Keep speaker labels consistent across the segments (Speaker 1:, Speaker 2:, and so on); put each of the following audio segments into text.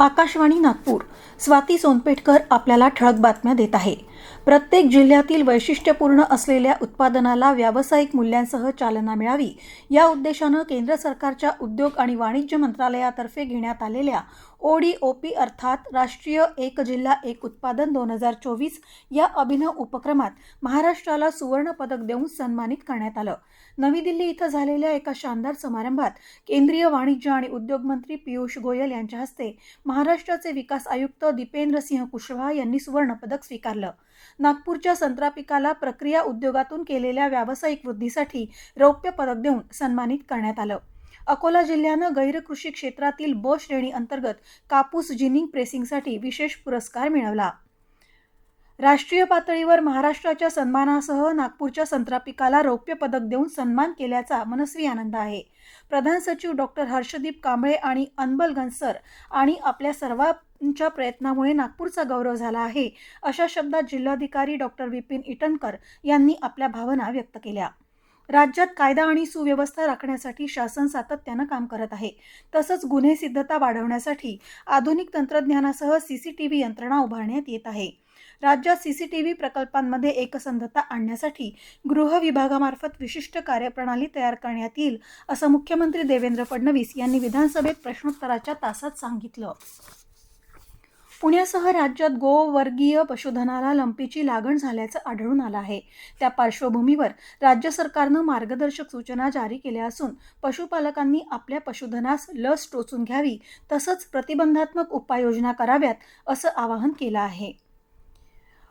Speaker 1: आकाशवाणी नागपूर. स्वाती सोनपेठकर आपल्याला ठळक बातम्या देत आहे. प्रत्येक जिल्ह्यातील वैशिष्ट्यपूर्ण असलेल्या उत्पादनाला व्यावसायिक मूल्यांसह चालना मिळावी. या उद्देशानं केंद्र सरकारच्या उद्योग आणि वाणिज्य मंत्रालयातर्फे घेण्यात आलेल्या ओडी ओ पी अर्थात राष्ट्रीय एक जिल्हा एक उत्पादन दोन हजार चोवीस या अभिनव उपक्रमात महाराष्ट्राला सुवर्ण पदक देऊन सन्मानित करण्यात आलं. नवी दिल्ली इथं झालेल्या एका शानदार समारंभात केंद्रीय वाणिज्य आणि उद्योग मंत्री पियुष गोयल यांच्या हस्ते महाराष्ट्राचे विकास आयुक्त दीपेंद्र सिंह कुशवाहा यांनी सुवर्ण पदक स्वीकारलं. नागपूरच्या संत्रा पिकाला प्रक्रिया उद्योगातून केलेल्या व्यावसायिक वृद्धीसाठी रौप्य पदक देऊन सन्मानित करण्यात आलं. अकोला जिल्ह्यानं गैरकृषी क्षेत्रातील ब श्रेणी अंतर्गत कापूस जिनिंग प्रेसिंगसाठी विशेष पुरस्कार मिळवला. राष्ट्रीय पातळीवर महाराष्ट्राच्या सन्मानासह नागपूरच्या संत्रा पिकाला रौप्य पदक देऊन सन्मान केल्याचा मनस्वी आनंद आहे. प्रधान सचिव डॉक्टर हर्षदीप कांबळे आणि अनबल गनसर आणि आपल्या च्या प्रयत्नामुळे नागपूरचा गौरव झाला आहे अशा शब्दात जिल्हाधिकारी डॉक्टर विपिन इटनकर यांनी आपल्या भावना व्यक्त केल्या. राज्यात कायदा आणि सुव्यवस्था राखण्यासाठी शासन सातत्यानं काम करत आहे. तसंच गुन्हे सिद्धता वाढवण्यासाठी आधुनिक तंत्रज्ञानासह सीसीटीव्ही यंत्रणा उभारण्यात येत आहे. राज्यात सीसीटीव्ही प्रकल्पांमध्ये एकसंधता आणण्यासाठी गृह विभागामार्फत विशिष्ट कार्यप्रणाली तयार करण्यात येईल असं मुख्यमंत्री देवेंद्र फडणवीस यांनी विधानसभेत प्रश्नोत्तराच्या तासात सांगितलं. पुण्यासह राज्यात गोवर्गीय पशुधनाला लंपीची लागण झाल्याचं आढळून आलं आहे. त्या पार्श्वभूमीवर राज्य सरकारनं मार्गदर्शक सूचना जारी केल्या असून पशुपालकांनी आपल्या पशुधनास लस टोचून घ्यावी तसंच प्रतिबंधात्मक उपाययोजना कराव्यात असं आवाहन केलं आहे.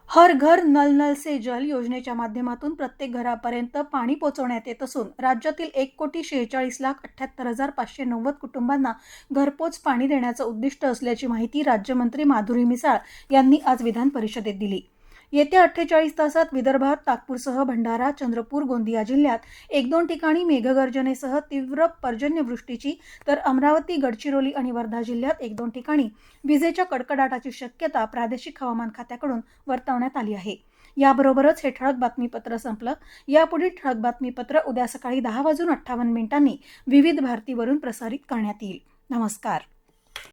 Speaker 1: हर घर नल नल से जल योजनेच्या माध्यमातून प्रत्येक घरापर्यंत पाणी पोहोचवण्यात येत असून राज्यातील एक कोटी शेहेचाळीस लाख अठ्ठ्याहत्तर हजार पाचशे नव्वद कुटुंबांना घरपोच पाणी देण्याचं उद्दिष्ट असल्याची माहिती राज्यमंत्री माधुरी मिसाळ यांनी आज विधान परिषदेत दिली. येत्या अठ्ठेचाळीस तासात विदर्भात नागपूरसह भंडारा चंद्रपूर गोंदिया जिल्ह्यात एक दोन ठिकाणी मेघगर्जनेसह तीव्र पर्जन्यवृष्टीची तर अमरावती गडचिरोली आणि वर्धा जिल्ह्यात एक दोन ठिकाणी विजेच्या कडकडाटाची शक्यता प्रादेशिक हवामान खात्याकडून वर्तवण्यात आली आहे. याबरोबरच हे ठळक बातमीपत्र संपलं. यापुढील ठळक बातमीपत्र उद्या सकाळी दहा वाजून अठ्ठावन्न मिनिटांनी विविध भारतीवरून प्रसारित करण्यात येईल. नमस्कार.